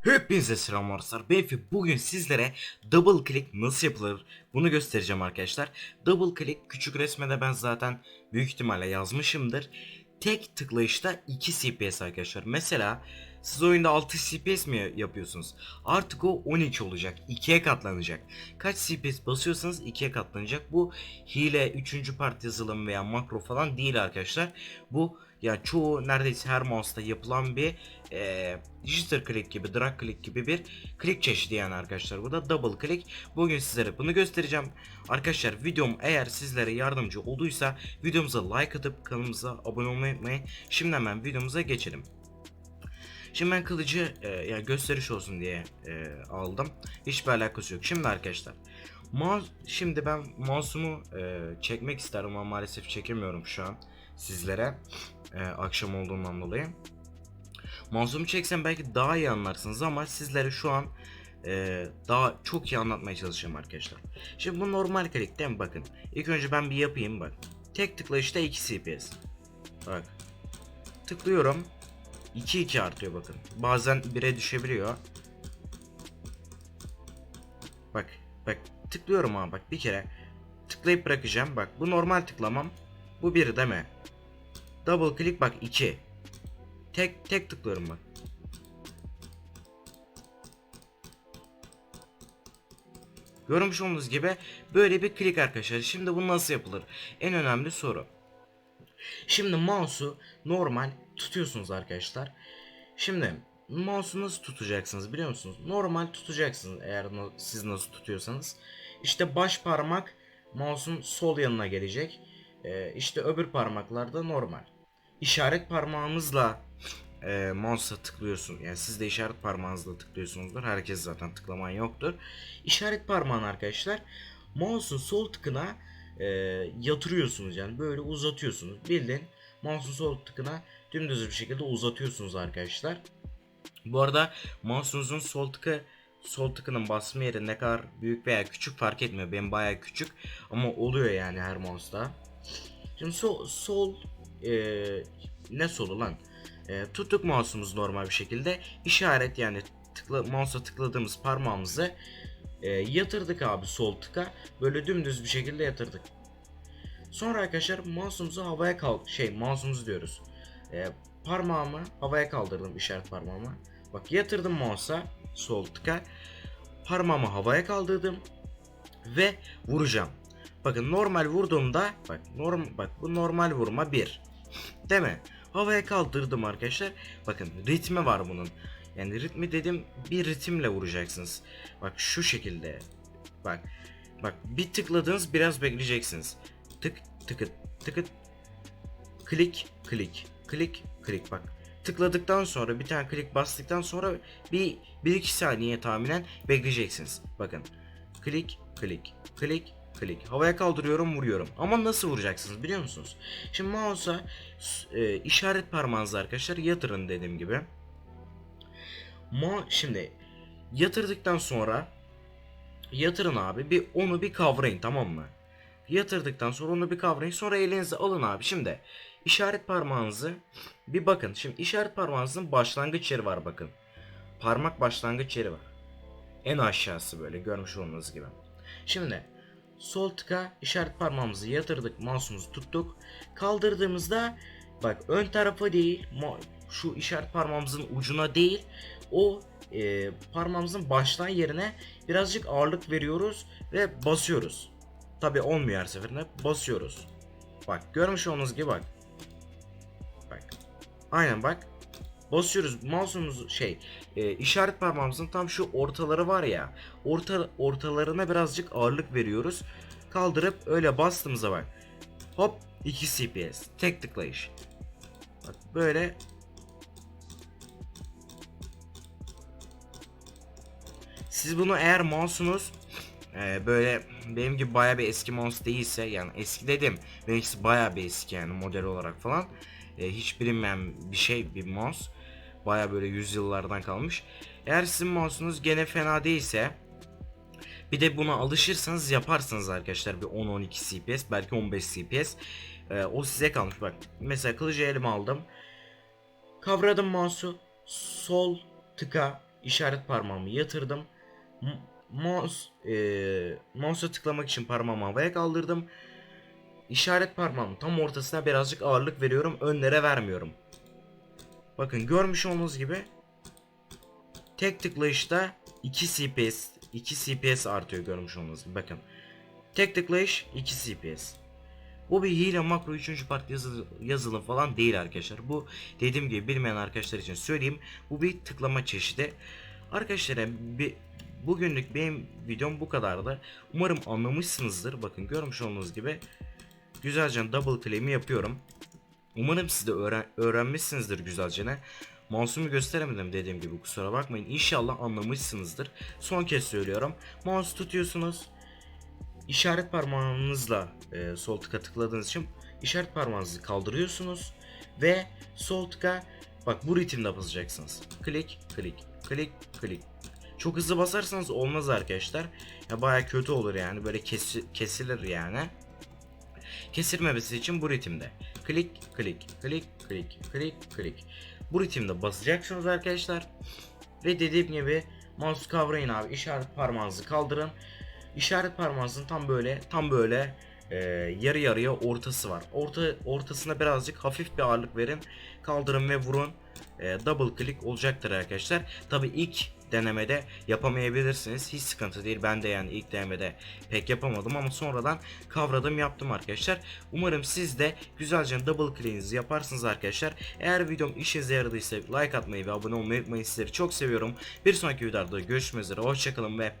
Hepinize selam arkadaşlar. Ben Efe. bugün sizlere double click nasıl yapılır bunu göstereceğim arkadaşlar. Double click küçük resme de ben zaten büyük ihtimalle yazmışımdır. Tek tıklayışta 2 CPS arkadaşlar. Mesela siz oyunda 6 CPS mi yapıyorsunuz? Artık o 12 olacak. 2'ye katlanacak. Kaç CPS basıyorsanız 2'ye katlanacak. Bu hile 3. part yazılım veya makro falan değil arkadaşlar. Bu ya çoğu neredeyse her mouse'da yapılan bir eee digital click gibi, drag click gibi bir click çeşidi yani arkadaşlar. Bu da double click. Bugün sizlere bunu göstereceğim. Arkadaşlar videom eğer sizlere yardımcı olduysa videomuza like atıp kanalımıza abone olmayı unutmayın. Şimdi hemen videomuza geçelim. Şimdi ben kılıcı e, yani gösteriş olsun diye e, aldım. Hiçbir alakası yok. Şimdi arkadaşlar mouse, şimdi ben mouse'umu e, çekmek isterim ama maalesef çekemiyorum şu an sizlere. E, akşam olduğundan dolayı. Mouse'umu çeksem belki daha iyi anlarsınız ama sizlere şu an e, daha çok iyi anlatmaya çalışacağım arkadaşlar. Şimdi bu normal click değil mi? Bakın. İlk önce ben bir yapayım bak. Tek tıklayışta 2 CPS. Bak. Tıklıyorum. 2-2 artıyor bakın. Bazen 1'e düşebiliyor. Bak bak tıklıyorum ama bak bir kere tıklayıp bırakacağım. Bak bu normal tıklamam. Bu 1 değil mi? Double click bak 2. Tek tek tıklıyorum bak. Görmüş olduğunuz gibi böyle bir klik arkadaşlar. Şimdi bu nasıl yapılır? En önemli soru. Şimdi mouse'u normal tutuyorsunuz arkadaşlar. Şimdi mouse'u nasıl tutacaksınız biliyor musunuz? Normal tutacaksınız eğer siz nasıl tutuyorsanız. İşte baş parmak mouse'un sol yanına gelecek. Ee, işte öbür parmaklar da normal. İşaret parmağımızla e, mouse'a tıklıyorsun. Yani siz de işaret parmağınızla tıklıyorsunuzdur. Herkes zaten tıklaman yoktur. İşaret parmağını arkadaşlar mouse'un sol tıkına e, yatırıyorsunuz yani böyle uzatıyorsunuz. Bildiğin mouse'un sol tıkına dümdüz bir şekilde uzatıyorsunuz arkadaşlar. Bu arada mouse'unuzun sol tıkı sol tıkının basma yeri ne kadar büyük veya küçük fark etmiyor. Benim bayağı küçük ama oluyor yani her mouse'da. Şimdi sol, sol e, ne solu lan? E, tuttuk mouse'umuzu normal bir şekilde işaret yani tıkla, mouse'a tıkladığımız parmağımızı e, yatırdık abi sol tıka. Böyle dümdüz bir şekilde yatırdık. Sonra arkadaşlar mouse'umuzu havaya kal şey mouse'umuzu diyoruz. E, parmağımı havaya kaldırdım işaret parmağımı. Bak yatırdım mouse'a sol tıka. Parmağımı havaya kaldırdım ve vuracağım. Bakın normal vurduğumda bak norm bak bu normal vurma 1. Değil mi? Havaya kaldırdım arkadaşlar. Bakın ritmi var bunun. Yani ritmi dedim bir ritimle vuracaksınız. Bak şu şekilde. Bak. Bak bir tıkladınız biraz bekleyeceksiniz. Tık tıkıt tıkıt. Klik klik klik klik bak. Tıkladıktan sonra bir tane klik bastıktan sonra bir 1-2 saniye tahminen bekleyeceksiniz. Bakın. Klik klik klik klik. Havaya kaldırıyorum vuruyorum. Ama nasıl vuracaksınız biliyor musunuz? Şimdi mouse'a e, işaret parmağınızı arkadaşlar yatırın dediğim gibi. Ma şimdi yatırdıktan sonra yatırın abi bir onu bir kavrayın tamam mı? Yatırdıktan sonra onu bir kavrayın sonra elinize alın abi. Şimdi işaret parmağınızı bir bakın. Şimdi işaret parmağınızın başlangıç yeri var bakın. Parmak başlangıç yeri var. En aşağısı böyle görmüş olduğunuz gibi. Şimdi sol tıka işaret parmağımızı yatırdık, mouse'umuzu tuttuk. Kaldırdığımızda bak ön tarafa değil, şu işaret parmağımızın ucuna değil, o e, parmağımızın baştan yerine birazcık ağırlık veriyoruz ve basıyoruz. Tabi olmuyor her seferinde basıyoruz. Bak görmüş olduğunuz gibi bak. Bak. Aynen bak. Basıyoruz mouse'umuz şey e, işaret parmağımızın tam şu ortaları var ya orta ortalarına birazcık ağırlık veriyoruz. Kaldırıp öyle bastığımızda bak. Hop 2 CPS tek tıklayış. Bak böyle Siz bunu eğer mouse'unuz e, böyle benim gibi baya bir eski mouse değilse yani eski dedim benimkisi baya bir eski yani model olarak falan e, hiç bilinmeyen bir şey bir mouse baya böyle yüzyıllardan kalmış. Eğer sizin mouse'unuz gene fena değilse bir de buna alışırsanız yaparsınız arkadaşlar bir 10-12 CPS belki 15 CPS E, o size kalmış bak mesela kılıcı elime aldım kavradım mouse'u sol tıka işaret parmağımı yatırdım. M- mouse e, mouse'a tıklamak için parmağımı havaya kaldırdım. İşaret parmağımın tam ortasına birazcık ağırlık veriyorum. Önlere vermiyorum. Bakın görmüş olduğunuz gibi tek tıklayışta 2 CPS 2 CPS artıyor görmüş olduğunuz gibi. Bakın. Tek tıklayış 2 CPS. Bu bir hile makro 3. part yazılı, yazılım falan değil arkadaşlar. Bu dediğim gibi bilmeyen arkadaşlar için söyleyeyim. Bu bir tıklama çeşidi. Arkadaşlar bir bugünlük benim videom bu kadardı. Umarım anlamışsınızdır. Bakın görmüş olduğunuz gibi güzelce double claim'i yapıyorum. Umarım siz de öğren öğrenmişsinizdir güzelce. Mouse'umu gösteremedim dediğim gibi kusura bakmayın. İnşallah anlamışsınızdır. Son kez söylüyorum. Mouse tutuyorsunuz. İşaret parmağınızla e, sol tıka tıkladığınız için işaret parmağınızı kaldırıyorsunuz ve sol tıka bak bu ritimde basacaksınız. Klik, klik, klik, klik. Çok hızlı basarsanız olmaz arkadaşlar. Ya baya kötü olur yani böyle kesi- kesilir yani. Kesilmemesi için bu ritimde. Klik, klik, klik, klik, klik, klik. Bu ritimde basacaksınız arkadaşlar. Ve dediğim gibi mouse kavrayın abi. işaret parmağınızı kaldırın. İşaret parmağınızın tam böyle tam böyle e, yarı yarıya ortası var. Orta ortasına birazcık hafif bir ağırlık verin. Kaldırın ve vurun. E, double click olacaktır arkadaşlar. Tabi ilk denemede yapamayabilirsiniz. Hiç sıkıntı değil. Ben de yani ilk denemede pek yapamadım ama sonradan kavradım yaptım arkadaşlar. Umarım siz de güzelce double click'inizi yaparsınız arkadaşlar. Eğer videom işinize yaradıysa like atmayı ve abone olmayı unutmayın. Sizleri çok seviyorum. Bir sonraki videoda görüşmek üzere. Hoşçakalın ve